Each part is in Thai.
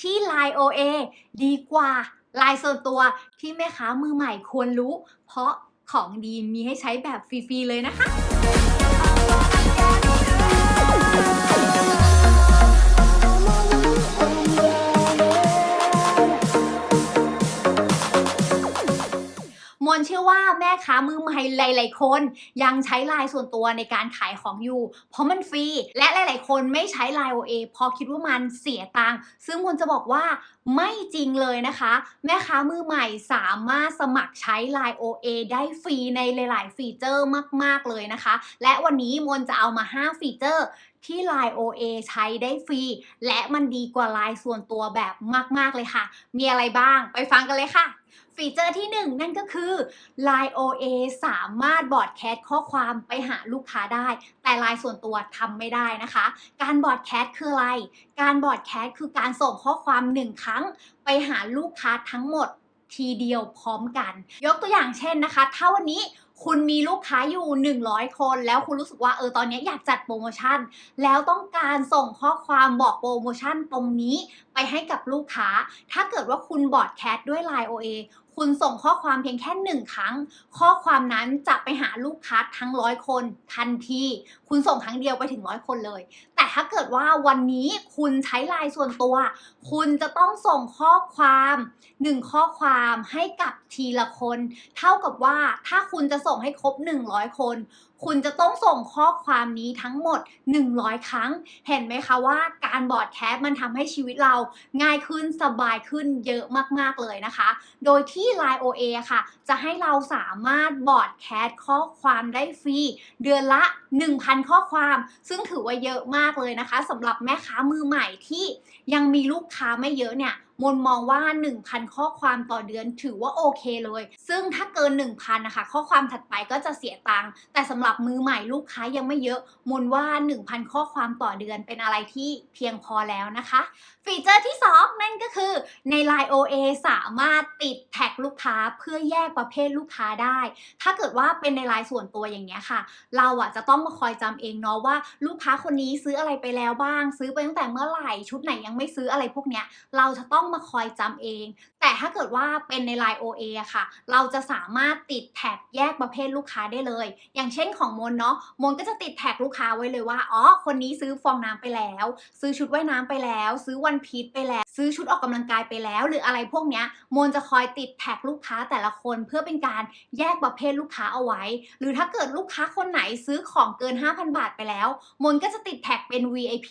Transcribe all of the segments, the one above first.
ที่ Line OA ดีกว่า Line ส่วนตัวที่แม่ค้ามือใหม่ควรรู้ เพราะของดีมีให้ใช้แบบฟรีๆเลยนะคะ แม่ค้ามือใหม่หลาย ๆ คน ยังใช้ไลน์ส่วนตัวในการขายของอยู่ เพราะมันฟรี และหลาย ๆ คนไม่ใช้ไลน์ OA เพราะคิดว่ามันเสียตังค์ซึ่งมนจะบอกว่าไม่จริงเลยนะคะ แม่ค้ามือใหม่สามารถสมัครใช้ไลน์ OA ได้ฟรีในหลาย ๆ ฟีเจอร์มาก ๆ เลยนะคะ และวันนี้มนจะเอามา 5 ฟีเจอร์ ที่ Line OA ใช้ได้ฟรี และมันดีกว่า Line ส่วนตัวแบบมาก ๆ เลยค่ะ มีอะไรบ้างไปฟังกันเลยค่ะ ฟีเจอร์ที่ 1 นั่นก็คือ Line OA สามารถบอร์ดแคสข้อความไปหาลูกค้าได้ แต่ Line ส่วนตัวทำไม่ได้นะคะ การบอร์ดแคสคืออะไร การบอร์ดแคสคือการส่งข้อความ 1 ครั้ง ไปหาลูกค้าทั้งหมดทีเดียวพร้อมกัน ยกตัวอย่างเช่นนะคะ ถ้าวันนี้ คุณมีลูกค้าอยู่ 100 คน แล้วคุณรู้สึกว่าเออตอนนี้อยากจัดโปรโมชั่น แล้วต้องการส่งข้อความบอกโปรโมชั่นตรงนี้ไปให้กับลูกค้า ถ้าเกิดว่าคุณบอร์ดแคสด้วย Line OA คุณส่งข้อความเพียงแค่หนึ่งครั้ง ข้อความนั้นจะไปหาลูกค้าทั้งร้อยคนทันทีคุณส่งครั้งเดียวไปถึงร้อยคนเลย แต่ถ้าเกิดว่าวันนี้คุณใช้ไลน์ส่วนตัว คุณจะต้องส่งข้อความหนึ่งข้อความให้กับทีละคน เท่ากับว่าถ้าคุณจะส่งให้ครบ 100 คน คุณจะต้องส่งข้อความนี้ทั้งหมด 100 ครั้ง เห็นไหมคะว่าการบอร์ดแคส์มันทำให้ชีวิตเราง่ายขึ้นสบายขึ้นเยอะมาก ๆ เลยนะคะ โดยที่ Line OA ค่ะ จะให้เราสามารถบอร์ดแคส์ข้อความได้ฟรี เดือนละ 1,000 ข้อความ ซึ่งถือว่าเยอะมากเลยนะคะสำหรับแม่ค้ามือใหม่ที่ยังมีลูกค้าไม่เยอะเนี่ยมนมองว่า 1,000 ข้อความต่อเดือนถือว่าโอเคเลย ซึ่งถ้าเกิน 1,000นะคะข้อความถัดไปก็จะเสียตังค์แต่สำหรับมือใหม่ลูกค้ายังไม่เยอะมนว่า 1,000 ข้อความต่อเดือนเป็นอะไรที่เพียงพอแล้วนะคะ ฟีเจอร์ที่ 2 นั่นก็คือใน Line OA สามารถติดแท็กลูกค้าเพื่อแยกประเภทลูกค้าได้ ถ้าเกิดว่าเป็นในไลน์ส่วนตัวอย่างเงี้ยค่ะ เราอะจะต้องมาคอยจำเองเนาะว่าลูกค้าคนนี้ซื้ออะไรไปแล้วบ้าง ซื้อไปตั้งแต่เมื่อไหร่ชุดไหนยังไม่ซื้ออะไรพวกเนี้ยเราจะต้องมาคอยจำเอง แต่ถ้าเกิดว่าเป็นใน Line OA อค่ะ เราจะสามารถติดแท็กแยกประเภทลูกค้าได้เลย อย่างเช่นของมนเนาะมนก็จะติดแท็กลูกค้าไว้เลยว่าอ๋อคนนี้ซื้อฟองน้ำไปแล้ว ซื้อชุดว่ายน้ำไปแล้ว ซื้อวันพีชไปแล้ว ซื้อชุดออกกำลังกายไปแล้ว หรืออะไรพวกเนี้ยมนจะคอยติดแท็กลูกค้าแต่ละคนเพื่อเป็นการแยกประเภทลูกค้าเอาไว้ หรือถ้าเกิดลูกค้าคนไหนซื้อของเกิน 5,000 บาทไปแล้ว มนก็จะติดแท็กเป็น VIP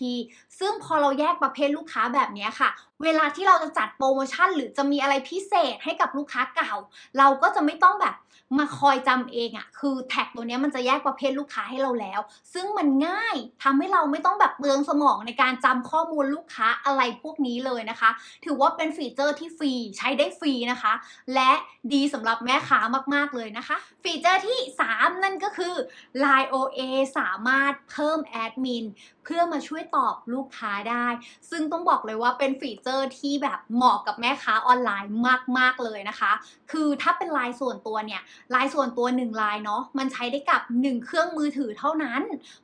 ซึ่งพอเราแยกประเภทลูกค้าแบบเนี้ยค่ะ เวลาที่เราจะจัดโปรโมชั่น หรือจะมีอะไรพิเศษให้กับลูกค้าเก่า เราก็จะไม่ต้องแบบมาคอยจำเองอะคือแท็กตัวนี้มันจะแยกประเภทลูกค้าให้เราแล้ว ซึ่งมันง่ายทำให้เราไม่ต้องแบบเปลืองสมองในการจำข้อมูลลูกค้าอะไรพวกนี้เลยนะคะ ถือว่าเป็นฟีเจอร์ที่ฟรีใช้ได้ฟรีนะคะ และดีสำหรับแม่ค้ามากๆเลยนะคะ ฟีเจอร์ที่ 3 นั่นก็คือ Line OA สามารถเพิ่มแอดมินเพื่อมาช่วยตอบลูกค้าได้ ซึ่งต้องบอกเลยว่าเป็นฟีเจอร์ที่แบบเหมาะกับแม่ค้าออนไลน์มาก ๆ เลยนะคะ คือถ้าเป็นไลน์ส่วนตัวเนี่ยไลน์ส่วนตัว1ไลน์เนาะมันใช้ได้กับ 1 เครื่องมือถือเท่านั้น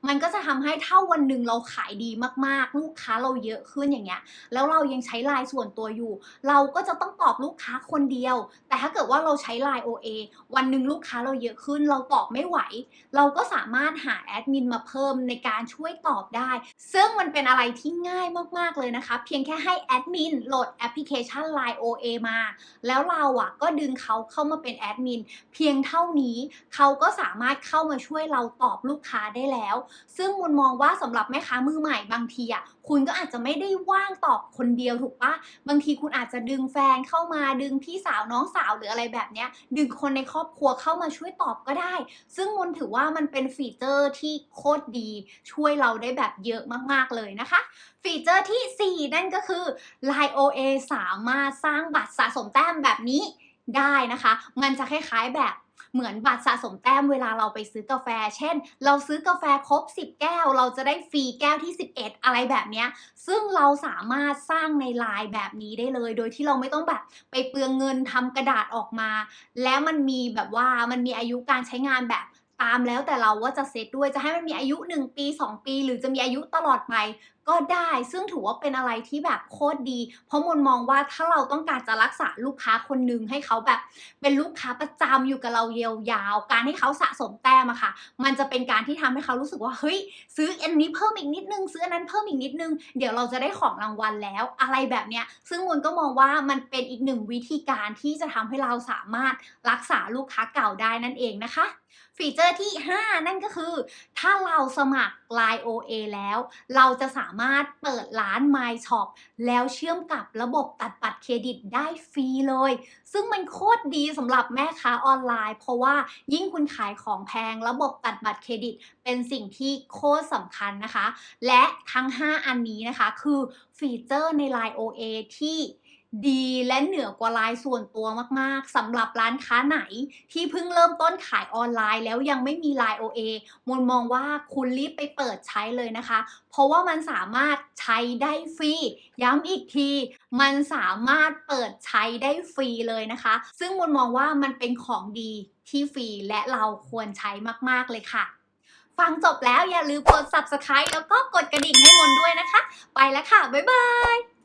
มันก็จะทำให้ถ้าวันหนึ่งเราขายดีมากๆ ลูกค้าเราเยอะขึ้นอย่างเงี้ยแล้วเรายังใช้ไลน์ส่วนตัวอยู่ เราก็จะต้องตอบลูกค้าคนเดียว แต่ถ้าเกิดว่าเราใช้ไลน์ OA วันหนึ่งลูกค้าเราเยอะขึ้น เราตอบไม่ไหว เราก็สามารถหาแอดมินมาเพิ่มในการช่วยตอบได้ ซึ่งมันเป็นอะไรที่ง่ายมากๆเลยนะคะ เพียงแค่ให้แอดมินโหลดแอปพลิเคชัน Line OA มา แล้วเราอะก็ดึงเขาเข้ามาเป็นแอดมินเพียงเท่านี้เขาก็สามารถเข้ามาช่วยเราตอบลูกค้าได้แล้ว ซึ่งมุนมองว่าสำหรับแม่ค้ามือใหม่บางทีอะคุณก็อาจจะไม่ได้ว่างตอบคนเดียวถูกปะบางทีคุณอาจจะดึงแฟนเข้ามาดึงพี่สาวน้องสาวหรืออะไรแบบเนี้ย ดึงคนในครอบครัวเข้ามาช่วยตอบก็ได้ ซึ่งมนถือว่ามันเป็นฟีเจอร์ที่โคตรดี ช่วยเราได้แบบเยอะมาก ๆ เลยนะคะฟีเจอร์ที่ 4 นั่นก็คือ Line OA สามารถสร้างบัตรสะสมแต้มแบบนี้ได้นะคะ มันจะคล้ายๆแบบเหมือนบัตรสะสมแต้มเวลาเราไปซื้อกาแฟ เช่น เราซื้อกาแฟครบ 10 แก้ว เราจะได้ฟรีแก้วที่ 11 อะไรแบบนี้ ซึ่งเราสามารถสร้างในไลน์แบบนี้ได้เลย โดยที่เราไม่ต้องแบบไปเปลืองเงินทำกระดาษออกมา แล้วมันมีแบบว่ามันมีอายุการใช้งานแบบตามแล้วแต่เราว่าจะเซตด้วยจะให้มันมีอายุ 1 ปี 2 ปี หรือจะมีอายุตลอดไปก็ได้ซึ่งถือว่าเป็นอะไรที่แบบโคตรดี เพราะมนมองว่าถ้าเราต้องการจะรักษาลูกค้าคนหนึ่งให้เขาแบบ เป็นลูกค้าประจำอยู่กับเราเยาวๆการให้เขาสะสมแต้มอะค่ะ มันจะเป็นการที่ทำให้เขารู้สึกว่าเฮ้ยซื้ออันนี้เพิ่มอีกนิดนึง ซื้ออันนั้นเพิ่มอีกนิดนึง เดี๋ยวเราจะได้ของรางวัลแล้ว อะไรแบบเนี้ย ซึ่งมนก็มองว่ามันเป็นอีกหนึ่งวิธีการที่จะทำให้เราสามารถรักษาลูกค้าเก่าได้นั่นเองนะคะฟีเจอร์ที่ 5 นั่นก็คือ ถ้าเราสมัคร Line OA แล้ว เราจะสามารถเปิดร้าน My Shop แล้วเชื่อมกับระบบตัดบัตรเครดิตได้ฟรีเลย ซึ่งมันโคตรดีสำหรับแม่ค้าออนไลน์ เพราะว่ายิ่งคุณขายของแพง ระบบตัดบัตรเครดิต เป็นสิ่งที่โคตรสำคัญนะคะ และทั้ง 5 อันนี้นะคะ คือฟีเจอร์ใน Line OA ที่ ดีและเหนือกว่าไลน์ส่วนตัวมากๆสำหรับร้านค้าไหนที่เพิ่งเริ่มต้นขายออนไลน์แล้วยังไม่มี Line OA มนมองว่าคุณรีบไปเปิดใช้เลยนะคะ เพราะว่ามันสามารถใช้ได้ฟรี ย้ำอีกที มันสามารถเปิดใช้ได้ฟรีเลยนะคะ ซึ่งมนมองว่ามันเป็นของดีที่ฟรีและเราควรใช้มากๆเลยค่ะ ฟังจบแล้วอย่าลืมกด subscribe แล้วก็กดกระดิ่งให้มนด้วยนะคะ ไปแล้วค่ะ บ๊ายบาย